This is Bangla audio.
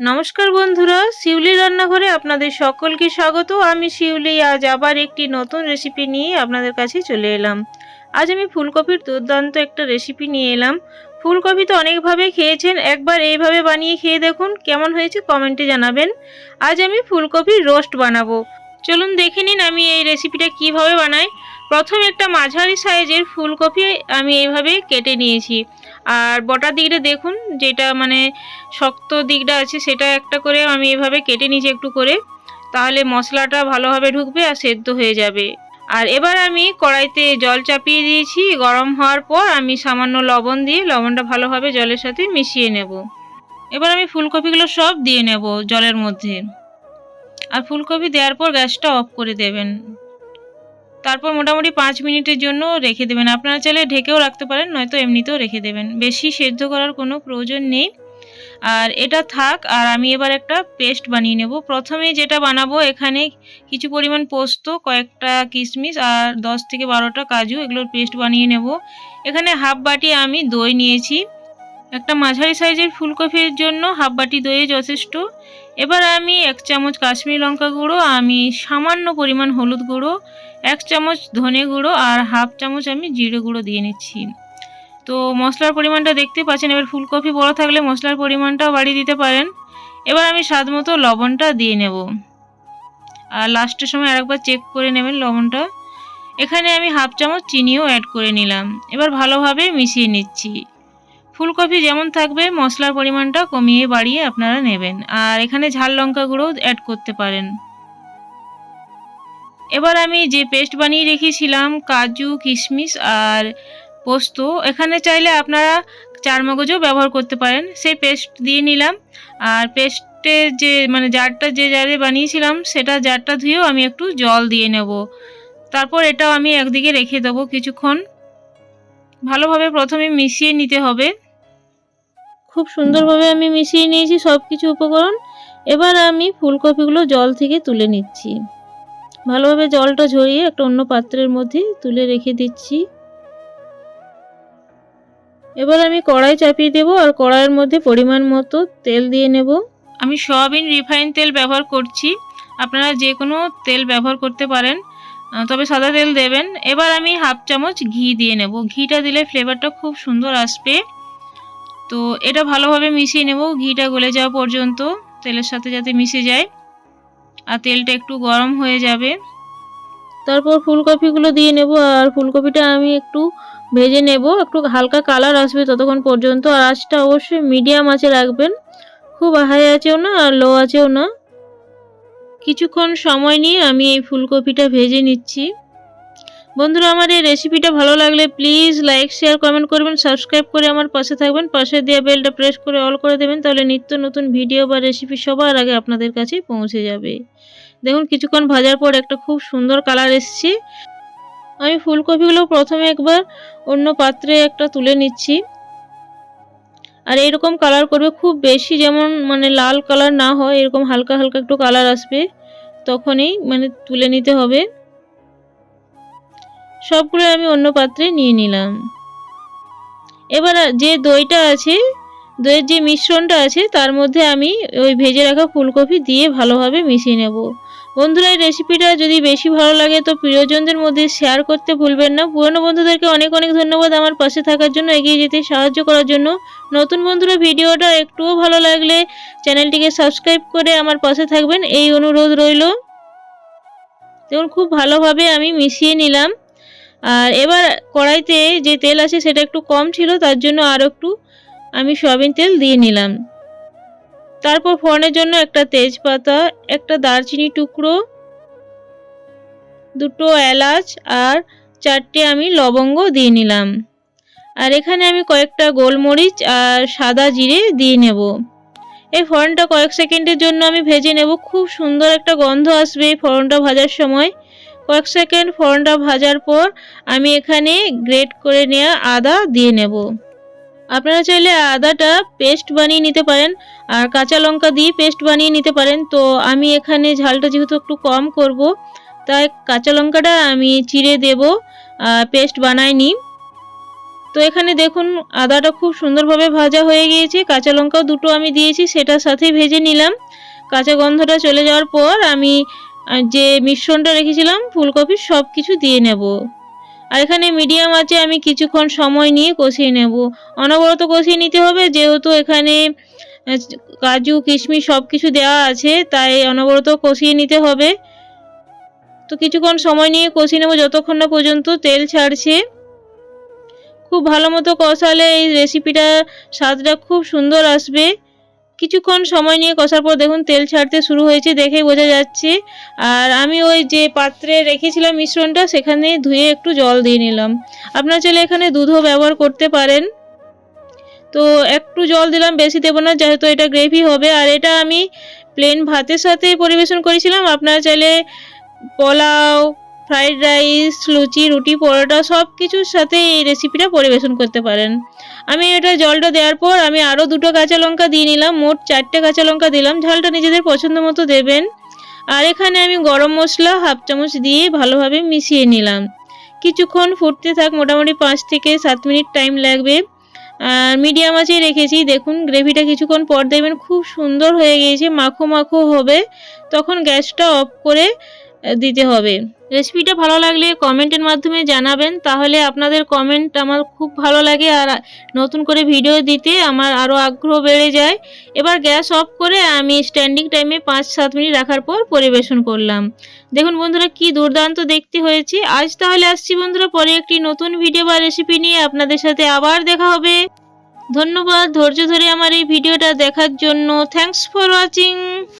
নমস্কার বন্ধুরা, শিউলি রান্নাঘরে আপনাদের সকলকে স্বাগত। আমি শিউলি, আজ আবার একটি নতুন রেসিপি নিয়ে আপনাদের কাছে চলে এলাম। আজ আমি ফুলকপির দুর্দান্ত একটা রেসিপি নিয়ে এলাম। ফুলকপি তো অনেকভাবে খেয়েছেন, একবার এইভাবে বানিয়ে খেয়ে দেখুন কেমন হয়েছে কমেন্টে জানাবেন। আজ আমি ফুলকপির রোস্ট বানাবো। চলুন দেখে নিন আমি এই রেসিপিটা কীভাবে বানাই। প্রথম একটা মাঝারি সাইজের ফুলকপি আমি এইভাবে কেটে নিয়েছি। আর বটার দিকটা দেখুন, যেটা মানে শক্ত দিকটা আছে, সেটা একটা করে আমি এভাবে কেটে নিয়েছি একটু করে। তাহলে মশলাটা ভালোভাবে ঢুকবে আর সেদ্ধ হয়ে যাবে। আর এবার আমি কড়াইতে জল চাপিয়ে দিয়েছি। গরম হওয়ার পর আমি সামান্য লবণ দিয়ে, লবণটা ভালোভাবে জলের সাথে মিশিয়ে নেব। এবার আমি ফুলকপিগুলো সব দিয়ে নেব জলের মধ্যে। আর ফুলকপি দেওয়ার পর গ্যাসটা অফ করে দেবেন। তারপর মোটামুটি পাঁচ মিনিটের জন্য রেখে দেবেন। আপনারা চাইলে ঢেকেও রাখতে পারেন, নয়তো এমনিতেও রেখে দেবেন। বেশি সেদ্ধ করার কোনো প্রয়োজন নেই। আর এটা থাক, আর আমি এবার একটা পেস্ট বানিয়ে নেব। প্রথমে যেটা বানাবো, এখানে কিছু পরিমাণ পোস্ত, কয়েকটা কিশমিশ আর দশ থেকে বারোটা কাজু, এগুলোর পেস্ট বানিয়ে নেব। এখানে হাফ বাটি আমি দই নিয়েছি। একটা মাঝারি সাইজের ফুলকপির জন্য হাফ বাটি দই যথেষ্ট। এবার আমি এক চামচ কাশ্মীরি লঙ্কা গুঁড়ো, আমি সামান্য পরিমাণ হলুদ গুঁড়ো, এক চামচ ধনে গুঁড়ো আর হাফ চামচ আমি জিরে গুঁড়ো দিয়ে নিচ্ছি। তো মশলার পরিমাণটা দেখতে পাচ্ছেন, এবার ফুলকপি বড় থাকলে মশলার পরিমাণটাও বাড়িয়ে দিতে পারেন। এবার আমি স্বাদ মতো লবণটা দিয়ে নেব। আর লাস্টের সময় আরেকবার চেক করে নেবেন লবণটা। এখানে আমি হাফ চামচ চিনিও অ্যাড করে নিলাম। এবার ভালোভাবে মিশিয়ে নিচ্ছি। ফুলকপি যেমন থাকবে, মশলার পরিমাণটা কমিয়ে বাড়িয়ে আপনারা নেবেন। আর এখানে ঝাল লঙ্কা গুঁড়ো অ্যাড করতে পারেন। এবার আমি যে পেস্ট বানিয়ে রেখেছিলাম, কাজু, কিশমিশ আর পোস্ত, এখানে চাইলে আপনারা চার মগজও ব্যবহার করতে পারেন। সেই পেস্ট দিয়ে নিলাম। আর পেস্টে যে মানে জারটা যে জারে বানিয়েছিলাম, সেটা জারটা ধুয়েও আমি একটু জল দিয়ে নেব। তারপর এটাও আমি একদিকে রেখে দেবো কিছুক্ষণ। ভালোভাবে প্রথমে মিশিয়ে নিতে হবে। খুব সুন্দরভাবে আমি মিশিয়ে নিয়েছি সব কিছু উপকরণ। এবার আমি ফুলকপিগুলো জল থেকে তুলে নিচ্ছি। ভালোভাবে জলটা ঝরিয়ে একটা অন্য পাত্রের মধ্যে তুলে রেখে দিচ্ছি। এবার আমি কড়াই চাপিয়ে দেবো আর কড়াইয়ের মধ্যে পরিমাণ মতো তেল দিয়ে নেব। আমি সয়াবিন রিফাইন তেল ব্যবহার করছি। আপনারা যে কোনো তেল ব্যবহার করতে পারেন। তবে সাদা তেল দেবেন। এবার আমি হাফ চামচ ঘি দিয়ে নেব। ঘিটা দিলে ফ্লেভারটা খুব সুন্দর আসবে। তো এটা ভালোভাবে মিশিয়ে নেব। ঘিটা গলে যাওয়া পর্যন্ত তেলের সাথে যাতে মিশে যায়। আর তেলটা একটু গরম হয়ে যাবে। তারপর ফুলকপিগুলো দিয়ে নেব। আর ফুলকপিটা আমি একটু ভেজে নেব। একটু হালকা কালার আসবে ততক্ষণ পর্যন্ত। আর আঁচটা অবশ্যই মিডিয়াম আঁচে রাখবেন। খুব হাই আছেও না আর লো আছেও না। কিছুক্ষণ সময় নিয়ে আমি এই ফুলকপিটা ভেজে নিচ্ছি। বন্ধুরা, আমার এই রেসিপিটা ভালো লাগলে প্লিজ লাইক শেয়ার কমেন্ট করবেন সাবস্ক্রাইব করে আমার পাশে থাকবেন। পাশে দেওয়া বেলটা প্রেস করে অল করে দেবেন, তাহলে নিত্য নতুন ভিডিও বা রেসিপি সবার আগে আপনাদের কাছে পৌঁছে যাবে। দেখুন, কিছুক্ষণ ভাজার পর একটা খুব সুন্দর কালার এসছে। আমি ফুলকপিগুলো প্রথমে একবার অন্য পাত্রে একটা তুলে নিচ্ছি। আর এরকম কালার করবে খুব বেশি যেমন মানে লাল কালার না হয়, এরকম হালকা হালকা একটু কালার আসবে, তখনই মানে তুলে নিতে হবে। সবগুলো আমি অন্য পাত্রে নিয়ে নিলাম। এবার যে দইটা আছে দইয়ের যে মিশ্রণটা আছে, তার মধ্যে আমি ওই ভেজে রাখা ফুলকপি দিয়ে ভালোভাবে মিশিয়ে নেব। বন্ধুরা, এই রেসিপিটা যদি বেশি ভালো লাগে, তো প্রিয়জনদের মধ্যে শেয়ার করতে ভুলবেন না। পুরনো বন্ধুদেরকে অনেক অনেক ধন্যবাদ আমার পাশে থাকার জন্য, এগিয়ে যেতে সাহায্য করার জন্য। নতুন বন্ধুরা, ভিডিওটা একটুও ভালো লাগলে চ্যানেলটিকে সাবস্ক্রাইব করে আমার পাশে থাকবেন। এই অনুরোধ রইল। দেখুন, খুব ভালোভাবে আমি মিশিয়ে নিলাম। আর এবার কড়াইতে যে তেল আছে, সেটা একটু কম ছিল, তার জন্য আরও একটু আমি সয়াবিন তেল দিয়ে নিলাম। তারপর ফোড়নের জন্য একটা তেজপাতা, একটা দারচিনি টুকরো, দুটো এলাচ আর চারটে আমি লবঙ্গ দিয়ে নিলাম। আর এখানে আমি কয়েকটা গোলমরিচ আর সাদা জিরে দিয়ে নেব। এই ফোড়নটা কয়েক সেকেন্ডের জন্য আমি ভেজে নেব। খুব সুন্দর একটা গন্ধ আসবে এই ফোড়নটা ভাজার সময়। কয়েক সেকেন্ড ফোড়নটা ভাজার পর আমি এখানে গ্রেট করে নেওয়া আদা দিয়ে নেব। আপনারা চাইলে আদাটা পেস্ট বানিয়ে নিতে পারেন আর কাঁচা লঙ্কা দিয়ে পেস্ট বানিয়ে নিতে পারেন। তো আমি এখানে ঝালটা যেহেতু একটু কম করব, তাই কাঁচা লঙ্কাটা আমি চিড়ে দেব পেস্ট বানাইনি। তো এখানে দেখুন, আদাটা খুব সুন্দরভাবে ভাজা হয়ে গিয়েছে। কাঁচা লঙ্কাও দুটো আমি দিয়েছি, সেটার সাথে ভেজে নিলাম। কাঁচা গন্ধটা চলে যাওয়ার পর আমি যে মিশ্রণটা রেখেছিলাম, ফুলকপি সব কিছু দিয়ে নেব। আর এখানে মিডিয়াম আছে, আমি কিছুক্ষণ সময় নিয়ে কষিয়ে নেব। অনবরত কষিয়ে নিতে হবে, যেহেতু এখানে কাজু, কিশমিশ সব কিছু দেওয়া আছে, তাই অনবরত কষিয়ে নিতে হবে। তো কিছুক্ষণ সময় নিয়ে কষিয়ে নেব, যতক্ষণ না পর্যন্ত তেল ছাড়ছে। খুব ভালো মতো কষালে এই রেসিপিটা স্বাদটা খুব সুন্দর আসবে। কিছুক্ষণ সময় নিয়ে কষার পর দেখুন তেল ছাড়তে শুরু হয়েছে দেখেই বোঝা যাচ্ছে। আর আমি ওই যে পাত্রে রেখেছিলাম মিশ্রণটা, সেখানে ধুয়ে একটু জল দিয়ে নিলাম। আপনারা চাইলে এখানে দুধও ব্যবহার করতে পারেন। তো একটু জল দিলাম, বেশি দেবো না, যেহেতু এটা গ্রেভি হবে। আর এটা আমি প্লেন ভাতের সাথে পরিবেশন করেছিলাম। আপনারা চাইলে পোলাও ফ্রাইড রাইস, লুচি, রুটি, পরোটা সব কিছুর সাথে এই রেসিপিটা পরিবেশন করতে পারেন। আমি এটা জলটা দেওয়ার পর আমি আরও দুটো কাঁচা লঙ্কা দিয়ে নিলাম, মোট চারটে কাঁচা লঙ্কা দিলাম, ঝালটা নিজেদের পছন্দ মতো দেবেন। আর এখানে আমি গরম মশলা হাফ চামচ দিয়ে ভালোভাবে মিশিয়ে নিলাম। কিছুক্ষণ ফুটতে থাক, মোটামুটি পাঁচ থেকে সাত মিনিট টাইম লাগবে। আর মিডিয়াম আঁচে রেখেছি, দেখুন গ্রেভিটা কিছুক্ষণ পর দেখবেন খুব সুন্দর হয়ে গিয়েছে, মাখো মাখো হবে। তখন গ্যাসটা অফ করে দিতে হবে। রেসিপিটা ভালো লাগলে কমেন্টের মাধ্যমে জানাবেন। তাহলে আপনাদের কমেন্ট আমার খুব ভালো লাগে আর নতুন করে ভিডিও দিতে আমার আরও আগ্রহ বেড়ে যায়। এবার গ্যাস অফ করে আমি স্ট্যান্ডিং টাইমে পাঁচ সাত মিনিট রাখার পর পরিবেশন করলাম। দেখুন বন্ধুরা, কি দুর্দান্ত দেখতে হয়েছে। আজ তাহলে আসছি বন্ধুরা, পরে একটি নতুন ভিডিও বা রেসিপি নিয়ে আপনাদের সাথে আবার দেখা হবে। ধন্যবাদ ধৈর্য ধরে আমার এই ভিডিওটা দেখার জন্য। Thanks for watching